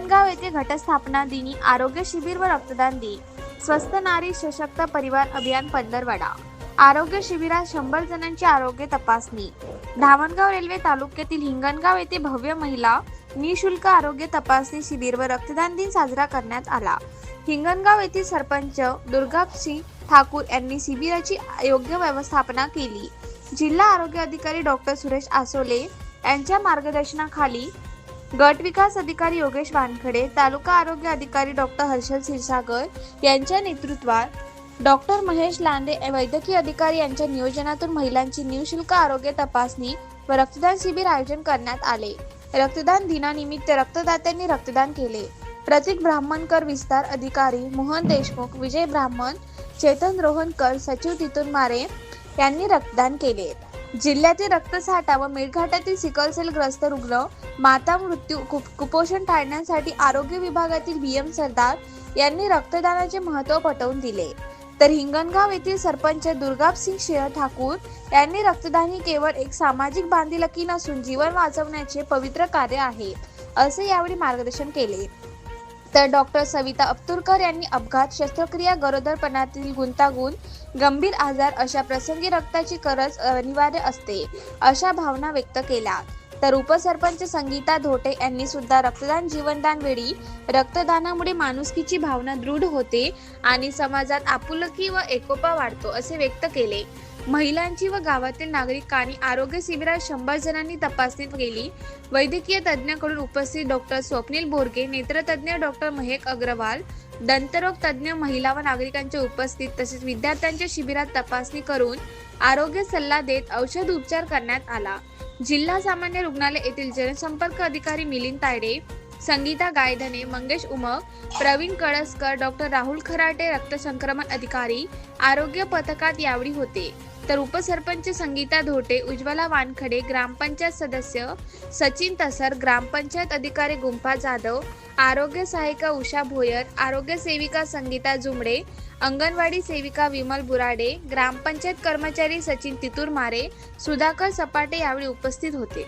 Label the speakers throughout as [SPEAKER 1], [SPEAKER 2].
[SPEAKER 1] हिंगणगाव येथे घटस्थापना दिनी आरोग्य शिबिर व रक्तदान दिन. स्वस्त नारी सशक्त परिवार अभियान पंधरवडा. आरोग्य शिबिरात शंभर जणांची आरोग्य तपासणी. धावणगाव रेल्वे तालुक्यातील हिंगणगाव येथे भव्य महिला निशुल्क आरोग्य तपासणी शिबिर व रक्तदान दिन साजरा करण्यात आला. हिंगणगाव येथील सरपंच दुर्गासिंग ठाकूर यांनी शिबिराची योग्य व्यवस्थापना केली. जिल्हा आरोग्य अधिकारी डॉक्टर सुरेश आसोले यांच्या मार्गदर्शनाखाली गट विकास अधिकारी योगेश वानखडे तालुका आरोग्य अधिकारी डॉक्टर हर्षल क्षीरसागर यांच्या नेतृत्वात डॉक्टर महेश लांडे वैद्यकीय अधिकारी यांच्या नियोजनातून महिलांची निशुल्क आरोग्य तपासणी व रक्तदान शिबिर आयोजन करण्यात आले. रक्तदान दिनानिमित्त रक्तदात्यांनी रक्तदान केले. प्रतीक ब्राह्मणकर विस्तार अधिकारी मोहन देशमुख विजय ब्राह्मण चेतन रोहनकर सचिव तितून मारे यांनी रक्तदान केले. जिल्ह्यातील रक्तसाठा व मेळघाटातील सिकलसेल ग्रस्त रुग्ण माता मृत्यू कुप- कुपोषण टाळण्यासाठी आरोग्य विभागातील बी एम. सरदार यांनी रक्तदानाचे महत्त्व पटवून दिले. तर हिंगणगाव येथील सरपंच दुर्गासिंग शेह ठाकूर यांनी रक्तदान ही केवळ एक सामाजिक बांधिलकी नसून जीवन वाचवण्याचे पवित्र कार्य आहे असे यावेळी मार्गदर्शन केले. तर डॉक्टर सविता अब्तुरकर यांनी अपघात शस्त्रक्रिया गरोदरपणातील गुंतागुंत गंभीर आजार अशा प्रसंगी रक्ताची गरज अनिवार्य असते अशा भावना व्यक्त केल्या. तर उपसरपंच संगीता धोटे यांनी सुद्धा रक्तदान जीवनदान वेळी रक्तदानामुळे माणुसकीची भावना दृढ होते आणि समाजात आपुलकी व एकोपा वाढतो असे व्यक्त केले. महिलांची व गावातील नागरिकांनी आरोग्य शिबिरात शंभर जणांनी तपासणी केली. वैद्यकीय तज्ज्ञाकडून उपस्थित डॉक्टर स्वप्नील बोरगे नेत्रतज्ञ डॉक्टर महेक अग्रवाल दंतरोग तज्ज्ञ महिला व नागरिकांच्या उपस्थित तसेच विद्यार्थ्यांच्या शिबिरात तपासणी करून आरोग्य सल्ला देत औषध उपचार करण्यात आला. जिल्हा सामान्य रुग्णालय येथील जनसंपर्क अधिकारी मिलिंद तायडे संगीता गायधने मंगेश उमक प्रवीण कळसकर डॉक्टर राहुल खराटे रक्तसंक्रमण अधिकारी आरोग्य पथकात यावेळी होते. तर उपसरपंच संगीता धोटे उज्ज्वला वानखडे ग्रामपंचायत सदस्य सचिन तसर ग्रामपंचायत अधिकारी गुंफा जाधव आरोग्य सहायिका उषा भोयर आरोग्य सेविका संगीता जुमडे अंगणवाडी सेविका विमल बुराडे ग्रामपंचायत कर्मचारी सचिन तितुरमारे सुधाकर सपाटे यावेळी उपस्थित होते.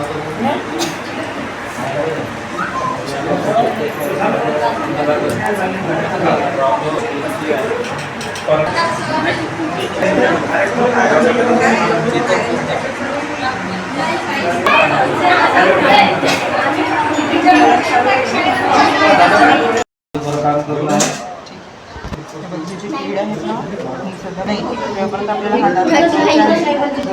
[SPEAKER 2] Nah, ini